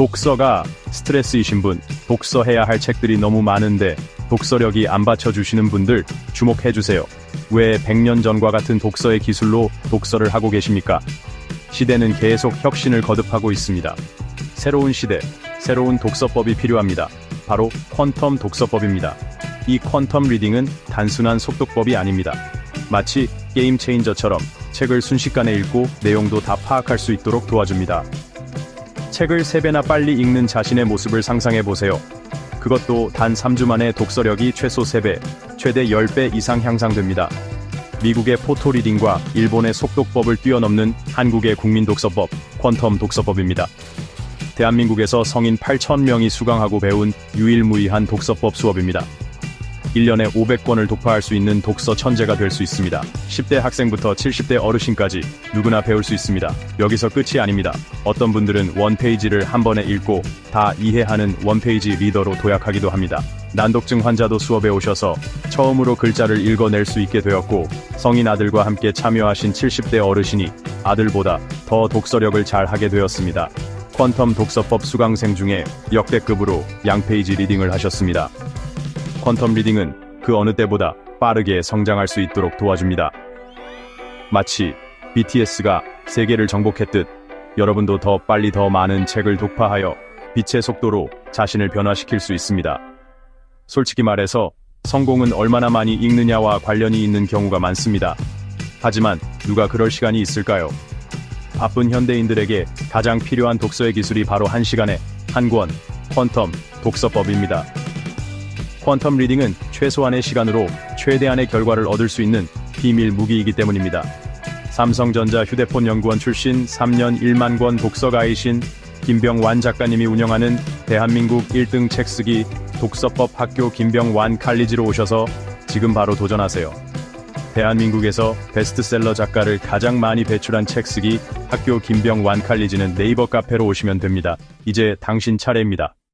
독서가 스트레스이신 분, 독서해야 할 책들이 너무 많은데 독서력이 안 받쳐주시는 분들 주목해주세요. 왜 100년 전과 같은 독서의 기술로 독서를 하고 계십니까? 시대는 계속 혁신을 거듭하고 있습니다. 새로운 시대, 새로운 독서법이 필요합니다. 바로 퀀텀 독서법입니다. 이 퀀텀 리딩은 단순한 속독법이 아닙니다. 마치 게임 체인저처럼 책을 순식간에 읽고 내용도 다 파악할 수 있도록 도와줍니다. 책을 3배나 빨리 읽는 자신의 모습을 상상해 보세요. 그것도 단 3주 만에 독서력이 최소 3배, 최대 10배 이상 향상됩니다. 미국의 포토리딩과 일본의 속독법을 뛰어넘는 한국의 국민독서법, 퀀텀 독서법입니다. 대한민국에서 성인 8,000명이 수강하고 배운 유일무이한 독서법 수업입니다. 1년에 500권을 독파할 수 있는 독서 천재가 될 수 있습니다. 10대 학생부터 70대 어르신까지 누구나 배울 수 있습니다. 여기서 끝이 아닙니다. 어떤 분들은 원페이지를 한 번에 읽고 다 이해하는 원페이지 리더로 도약하기도 합니다. 난독증 환자도 수업에 오셔서 처음으로 글자를 읽어낼 수 있게 되었고 성인 아들과 함께 참여하신 70대 어르신이 아들보다 더 독서력을 잘 하게 되었습니다. 퀀텀 독서법 수강생 중에 역대급으로 양페이지 리딩을 하셨습니다. 퀀텀 리딩은 그 어느 때보다 빠르게 성장할 수 있도록 도와줍니다. 마치 BTS가 세계를 정복했듯 여러분도 더 빨리 더 많은 책을 독파하여 빛의 속도로 자신을 변화시킬 수 있습니다. 솔직히 말해서 성공은 얼마나 많이 읽느냐와 관련이 있는 경우가 많습니다. 하지만 누가 그럴 시간이 있을까요? 바쁜 현대인들에게 가장 필요한 독서의 기술이 바로 한 시간에 한 권, 퀀텀 독서법입니다. 퀀텀 리딩은 최소한의 시간으로 최대한의 결과를 얻을 수 있는 비밀 무기이기 때문입니다. 삼성전자 휴대폰 연구원 출신 3년 1만 권 독서가이신 김병완 작가님이 운영하는 대한민국 1등 책쓰기 독서법 학교 김병완 칼리지로 오셔서 지금 바로 도전하세요. 대한민국에서 베스트셀러 작가를 가장 많이 배출한 책쓰기 학교 김병완 칼리지는 네이버 카페로 오시면 됩니다. 이제 당신 차례입니다.